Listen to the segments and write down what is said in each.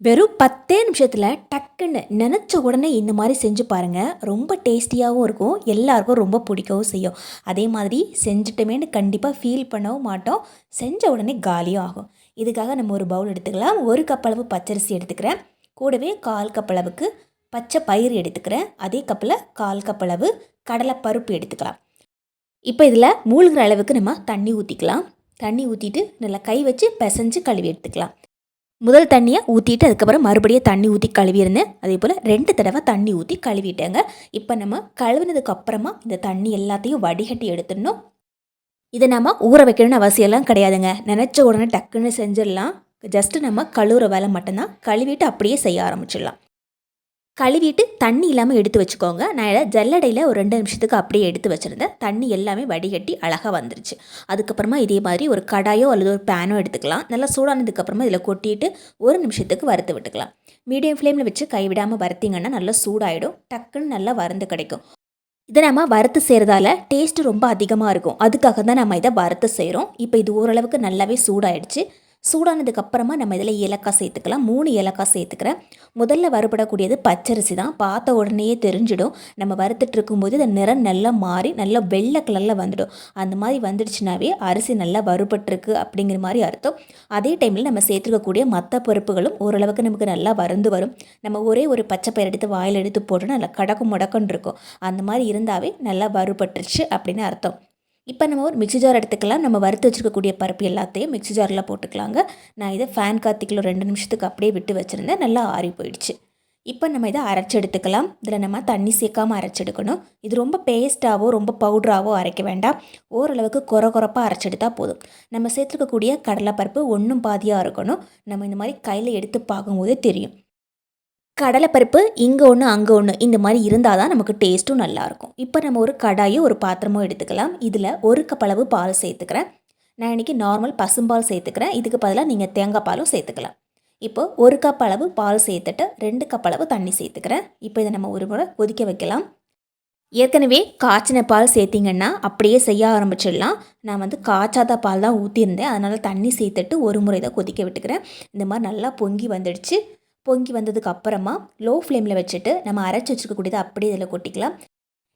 வெறும் பத்தே நிமிஷத்தில் டக்குன்னு நினச்ச உடனே இந்த மாதிரி செஞ்சு பாருங்கள் ரொம்ப டேஸ்டியாகவும் இருக்கும். எல்லாருக்கும் ரொம்ப பிடிக்கவும் செய்யும். அதே மாதிரி செஞ்சுட்டோமேனு கண்டிப்பாக ஃபீல் பண்ணவும் மாட்டோம். செஞ்ச உடனே காலியும் ஆகும். இதுக்காக நம்ம ஒரு பவுல் எடுத்துக்கலாம். ஒரு கப் அளவு பச்சரிசி எடுத்துக்கிறேன். கூடவே கால் கப் அளவுக்கு பச்சை பயிர் எடுத்துக்கிறேன். அதே கப்பில் கால் கப் அளவு கடலை பருப்பு எடுத்துக்கலாம். இப்போ இதில் மூழ்கிற அளவுக்கு நம்ம தண்ணி ஊற்றிக்கலாம் தண்ணி ஊற்றிட்டு நல்லா கை வச்சு பிசைஞ்சு கழுவி எடுத்துக்கலாம். முதல் தண்ணியை ஊற்றிட்டு அதுக்கப்புறம் மறுபடியும் தண்ணி ஊற்றி கழுவியிருந்தேன் அதே போல் ரெண்டு தடவை தண்ணி ஊற்றி கழுவிட்டேங்க. இப்போ நம்ம கழுவினதுக்கு அப்புறமா இந்த தண்ணி எல்லாத்தையும் வடிகட்டி எடுத்துடணும். இதை நம்ம ஊற வைக்கணும்னு அவசியம்லாம் கிடையாதுங்க. நினச்ச உடனே டக்குன்னு செஞ்சிடலாம். ஜஸ்ட்டு நம்ம கழுவுற வேலை மட்டும்தான். கழுவிட்டு அப்படியே செய்ய ஆரம்பிச்சிடலாம். கழுவிட்டு தண்ணி இல்லாமல் எடுத்து வச்சுக்கோங்க. நான் இதை ஜல்லடையில் ஒரு ரெண்டு நிமிஷத்துக்கு அப்படியே எடுத்து வச்சுருந்தேன். தண்ணி எல்லாமே வடிகட்டி அழகாக வந்துருச்சு. அதுக்கப்புறமா இதே மாதிரி ஒரு கடாயோ அல்லது ஒரு பேனோ எடுத்துக்கலாம். நல்லா சூடானதுக்கப்புறமா இதில் கொட்டிட்டு ஒரு நிமிஷத்துக்கு வறுத்து விட்டுக்கலாம். மீடியம் ஃப்ளேமில் வச்சு கைவிடாமல் வறுத்திங்கன்னா நல்லா சூடாயிடும். டக்குன்னு நல்லா வறுந்து கிடைக்கும். இதை நம்ம வறுத்து செய்கிறதால டேஸ்ட்டு ரொம்ப அதிகமாக இருக்கும். அதுக்காக தான் நம்ம இதை வறுத்து செய்கிறோம் இப்போ இது ஓரளவுக்கு நல்லாவே சூடாயிடுச்சு. சூடானதுக்கு அப்புறமா நம்ம இதில் ஏலக்காய் சேர்த்துக்கலாம். மூணு ஏலக்காய் சேர்த்துக்கிறேன். முதல்ல வறுபடக்கூடியது பச்சரிசி தான். பார்த்த உடனேயே தெரிஞ்சிடும். நம்ம வறுத்துட்டு இருக்கும்போது இந்த நிறம் நல்லா மாறி நல்லா வெள்ளை கலரில் வந்துடும். அந்த மாதிரி வந்துடுச்சுனாவே அரிசி நல்லா வறுபட்டுருக்கு அப்படிங்கிற மாதிரி அர்த்தம். அதே டைமில் நம்ம சேர்த்துருக்கக்கூடிய மற்ற பருப்புகளும் ஓரளவுக்கு நமக்கு நல்லா வறந்து வரும். நம்ம ஒரே ஒரு பச்சை பயிர் எடுத்து வாயில் எடுத்து போட்டோன்னா நல்லா கடக்கு முடக்கன்னு இருக்கும். அந்த மாதிரி இருந்தாவே நல்லா வறுபட்டுருச்சு அப்படின்னு அர்த்தம். இப்போ நம்ம ஒரு மிக்சி ஜார் எடுத்துக்கலாம். நம்ம வறுத்து வச்சுருக்கக்கூடிய பருப்பு எல்லாத்தையும் மிக்சி ஜாரில் போட்டுக்கலாங்க. நான் இதை ஃபேன் காத்திக்கில் ரெண்டு நிமிஷத்துக்கு அப்படியே விட்டு வச்சுருந்தேன். நல்லா ஆறி போயிடுச்சு. இப்போ நம்ம இதை அரைச்சி எடுத்துக்கலாம். இதில் நம்ம தண்ணி சேர்க்காமல் அரைச்செடுக்கணும் இது ரொம்ப பேஸ்ட்டாகவோ ரொம்ப பவுடராகவோ அரைக்க வேண்டாம். ஓரளவுக்கு குறை குறப்பாக அரைச்செடுத்தால் போதும். நம்ம சேர்த்துருக்கக்கூடிய கடலைப்பருப்பு ஒன்றும் பாதியாக இருக்கணும். நம்ம இந்த மாதிரி கையில் எடுத்து பார்க்கும்போதே தெரியும். கடலைப்பருப்பு இங்கே ஒன்று அங்கே ஒன்று இந்த மாதிரி இருந்தால் தான் நமக்கு டேஸ்ட்டும் நல்லாயிருக்கும். இப்போ நம்ம ஒரு கடாயோ ஒரு பாத்திரமோ எடுத்துக்கலாம். இதில் ஒரு கப்பளவு பால் சேர்த்துக்கிறேன். நான் இன்றைக்கி நார்மல் பசும்பால் சேர்த்துக்கிறேன். இதுக்கு பதிலாக நீங்கள் தேங்காய் பாலும் சேர்த்துக்கலாம். இப்போ ஒரு கப் அளவு பால் சேர்த்துட்டு ரெண்டு கப் அளவு தண்ணி சேர்த்துக்கிறேன். இப்போ இதை நம்ம ஒரு முறை கொதிக்க வைக்கலாம். ஏற்கனவே காய்ச்சின பால் சேர்த்திங்கன்னா அப்படியே செய்ய ஆரம்பிச்சிடலாம். நான் வந்து காய்ச்சாத பால் தான் ஊற்றியிருந்தேன் அதனால் தண்ணி சேர்த்துட்டு ஒரு முறை தான் கொதிக்க விட்டுக்கிறேன். இந்த மாதிரி நல்லா பொங்கி வந்துடுச்சு. பொங்கி வந்ததுக்கு அப்புறமா லோ ஃப்ளேமில் வச்சுட்டு நம்ம அரைச்சி வச்சுருக்கக்கூடியதை அப்படியே இதில் கொட்டிக்கலாம்.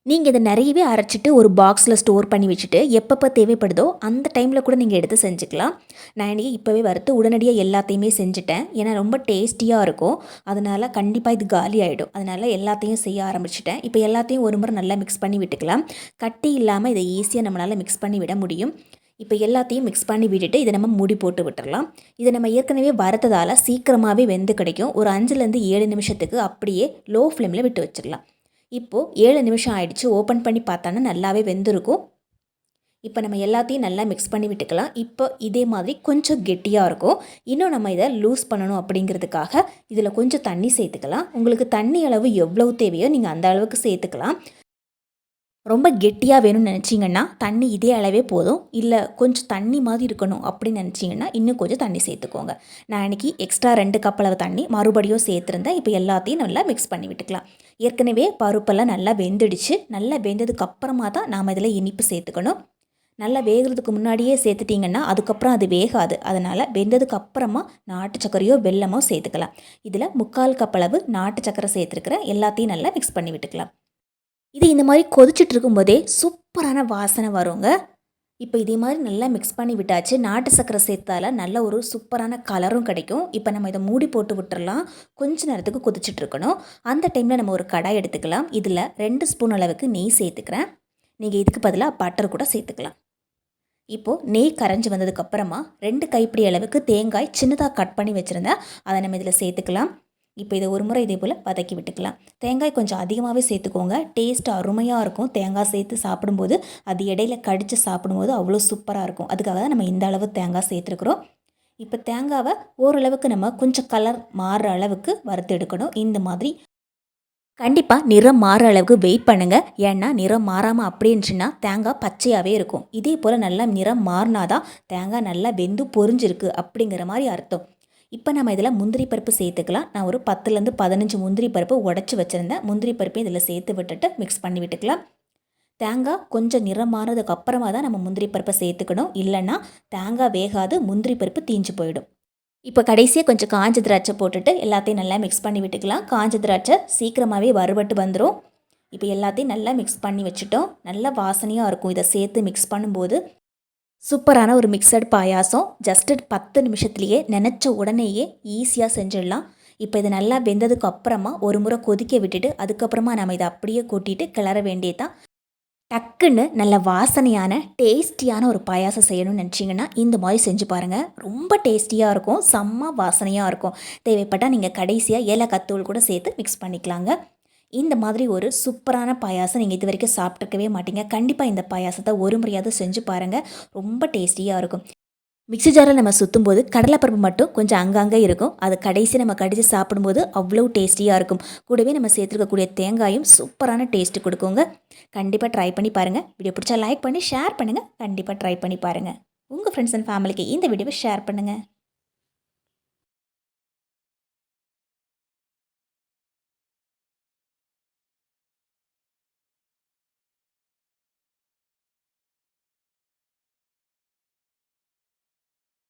நீங்கள் இதை நிறையவே அரைச்சிட்டு ஒரு பாக்ஸில் ஸ்டோர் பண்ணி வச்சுட்டு எப்பப்போ தேவைப்படுதோ அந்த டைமில் கூட நீங்கள் எடுத்து செஞ்சுக்கலாம். நான் இன்றைக்கி இப்போவே வறுத்து உடனடியாக எல்லாத்தையுமே செஞ்சுட்டேன். ஏன்னா ரொம்ப டேஸ்டியாக இருக்கும். அதனால் கண்டிப்பாக இது காலி ஆகிடும் அதனால் எல்லாத்தையும் செய்ய ஆரம்பிச்சிட்டேன். இப்போ எல்லாத்தையும் ஒரு முறை நல்லா மிக்ஸ் பண்ணி விட்டுக்கலாம். கட்டி இல்லாமல் இதை ஈஸியாக நம்மளால் மிக்ஸ் பண்ணி விட முடியும். இப்போ எல்லாத்தையும் மிக்ஸ் பண்ணி விட்டுட்டு இதை நம்ம மூடி போட்டு விட்டுடலாம் இதை நம்ம ஏற்கனவே வறுத்ததால் சீக்கிரமாகவே வெந்து கிடைக்கும். ஒரு அஞ்சுலேருந்து ஏழு நிமிஷத்துக்கு அப்படியே லோ ஃப்ளேமில் விட்டு வச்சிடலாம். இப்போது ஏழு நிமிஷம் ஆயிடுச்சு. ஓப்பன் பண்ணி பார்த்தோன்னா நல்லாவே வெந்திருக்கும். இப்போ நம்ம எல்லாத்தையும் நல்லா மிக்ஸ் பண்ணி விட்டுக்கலாம். இப்போ இதே மாதிரி கொஞ்சம் கெட்டியாக இருக்கும். இன்னும் நம்ம இதை லூஸ் பண்ணணும் அப்படிங்கிறதுக்காக இதில் கொஞ்சம் தண்ணி சேர்த்துக்கலாம். உங்களுக்கு தண்ணி அளவு எவ்வளவு தேவையோ நீங்கள் அந்த அளவுக்கு சேர்த்துக்கலாம். ரொம்ப கெட்டியாக வேணும்னு நினச்சிங்கன்னா தண்ணி இதே அளவே போதும். இல்லை கொஞ்சம் தண்ணி மாதிரி இருக்கணும் அப்படின்னு நினச்சிங்கன்னா இன்னும் கொஞ்சம் தண்ணி சேர்த்துக்கோங்க. நான் இன்றைக்கி எக்ஸ்ட்ரா ரெண்டு கப் அளவு தண்ணி மறுபடியும் சேர்த்துருந்தேன். இப்போ எல்லாத்தையும் நல்லா மிக்ஸ் பண்ணி விட்டுக்கலாம். ஏற்கனவே பருப்பெல்லாம் நல்லா வெந்துடுச்சு. நல்லா வெந்ததுக்கு அப்புறமா தான் நாம் இதில் இனிப்பு சேர்த்துக்கணும். நல்லா வேகிறதுக்கு முன்னாடியே சேர்த்துட்டிங்கன்னா அதுக்கப்புறம் அது வேகாது. அதனால் வெந்ததுக்கு அப்புறமா நாட்டு சக்கரையோ வெல்லமோ சேர்த்துக்கலாம். இதில் முக்கால் கப் அளவு நாட்டு சக்கரை சேர்த்துருக்குறேன். எல்லாத்தையும் நல்லா மிக்ஸ் பண்ணி விட்டுக்கலாம். இது இந்த மாதிரி கொதிச்சுட்டு இருக்கும்போதே சூப்பரான வாசனை வருங்க. இப்போ இதே மாதிரி நல்லா மிக்ஸ் பண்ணி விட்டாச்சு. நாட்டு சக்கரை சேர்த்தால நல்ல ஒரு சூப்பரான கலரும் கிடைக்கும். இப்போ நம்ம இதை மூடி போட்டு விட்டுறலாம். கொஞ்ச நேரத்துக்கு கொதிச்சுட்டு இருக்கணும். அந்த டைமில் நம்ம ஒரு கடாய் எடுத்துக்கலாம். இதில் ரெண்டு ஸ்பூன் அளவுக்கு நெய் சேர்த்துக்கிறேன். நீங்கள் இதுக்கு பதிலாக பட்டர் கூட சேர்த்துக்கலாம். இப்போது நெய் கரைஞ்சி வந்ததுக்கப்புறமா ரெண்டு கைப்பிடி அளவுக்கு தேங்காய் சின்னதாக கட் பண்ணி வச்சுருந்தேன். அதை நம்ம இதில் சேர்த்துக்கலாம். இப்போ இதை ஒரு முறை இதே போல் வதக்கி விட்டுக்கலாம். தேங்காய் கொஞ்சம் அதிகமாகவே சேர்த்துக்கோங்க. டேஸ்ட் அருமையாக இருக்கும். தேங்காய் சேர்த்து சாப்பிடும்போது அது இடையில கடித்து சாப்பிடும்போது அவ்வளோ சூப்பராக இருக்கும். அதுக்காக தான் நம்ம இந்த அளவு தேங்காய் சேர்த்துருக்குறோம். இப்போ தேங்காவை ஓரளவுக்கு நம்ம கொஞ்சம் கலர் மாறுற அளவுக்கு வறுத்து எடுக்கணும். இந்த மாதிரி கண்டிப்பாக நிறம் மாற அளவுக்கு வெயிட் பண்ணுங்கள் ஏன்னா நிறம் மாறாமல் அப்படின்ச்சுன்னா தேங்காய் பச்சையாகவே இருக்கும். இதே போல் நல்லா நிறம் மாறினாதான் தேங்காய் நல்லா வெந்து பொறிஞ்சிருக்கு அப்படிங்கிற மாதிரி அர்த்தம். இப்போ நம்ம இதில் முந்திரி பருப்பு சேர்த்துக்கலாம். நான் ஒரு பத்துலேருந்து பதினஞ்சு முந்திரி பருப்பு உடச்சி வச்சுருந்தேன். முந்திரி பருப்பு இதில் சேர்த்து விட்டுட்டு மிக்ஸ் பண்ணி விட்டுக்கலாம். தேங்காய் கொஞ்சம் நிறமானதுக்கு அப்புறமா தான் நம்ம முந்திரி பருப்பை சேர்த்துக்கணும். இல்லைன்னா தேங்காய் வேகாது முந்திரி பருப்பு தீஞ்சு போயிடும். இப்போ கடைசியாக கொஞ்சம் காஞ்ச திராட்சை போட்டுட்டு எல்லாத்தையும் நல்லா மிக்ஸ் பண்ணி விட்டுக்கலாம். காஞ்ச திராட்சை சீக்கிரமாகவே வறுபட்டு வந்துடும் இப்போ எல்லாத்தையும் நல்லா மிக்ஸ் பண்ணி வச்சுட்டோம். நல்லா வாசனையாக இருக்கும். இதை சேர்த்து மிக்ஸ் பண்ணும்போது சூப்பரான ஒரு மிக்சட் பாயாசம். ஜஸ்ட்டு பத்து நிமிஷத்துலேயே நினச்ச உடனேயே ஈஸியாக செஞ்சிடலாம். இப்போ இது நல்லா வெந்ததுக்கு அப்புறமா ஒரு முறை கொதிக்க விட்டுட்டு அதுக்கப்புறமா நம்ம இதை அப்படியே கொட்டிட்டு கிளற வேண்டியதுதான். டக்குன்னு நல்ல வாசனையான டேஸ்டியான ஒரு பாயாசம் செய்யணும்னு நினச்சிங்கன்னா இந்த மாதிரி செஞ்சு பாருங்கள் ரொம்ப டேஸ்டியாக இருக்கும். செம்ம வாசனையாக இருக்கும். தேவைப்பட்டால் நீங்கள் கடைசியாக ஏலக்காய் தூள் கூட சேர்த்து மிக்ஸ் பண்ணிக்கலாங்க. இந்த மாதிரி ஒரு சூப்பரான பாயாசம் நீங்கள் இது வரைக்கும் சாப்பிட்ருக்கவே மாட்டீங்க. கண்டிப்பாக இந்த பாயாசத்தை ஒரு முறையாவது செஞ்சு பாருங்கள் ரொம்ப டேஸ்டியாக இருக்கும். மிக்ஸி ஜாரில் நம்ம சுற்றும் போது கடலைப்பருப்பு மட்டும் கொஞ்சம் அங்கங்கே இருக்கும். அது கடைசி நம்ம கடித்து சாப்பிடும்போது அவ்வளோ டேஸ்டியாக இருக்கும். கூடவே நம்ம சேர்த்துருக்கக்கூடிய தேங்காயும் சூப்பரான டேஸ்ட்டு கொடுக்குங்க. கண்டிப்பாக ட்ரை பண்ணி பாருங்கள் வீடியோ பிடிச்சா லைக் பண்ணி ஷேர் பண்ணுங்கள் கண்டிப்பாக ட்ரை பண்ணி பாருங்கள் உங்கள் ஃப்ரெண்ட்ஸ் அண்ட் ஃபேமிலிக்கு இந்த வீடியோவை ஷேர் பண்ணுங்கள்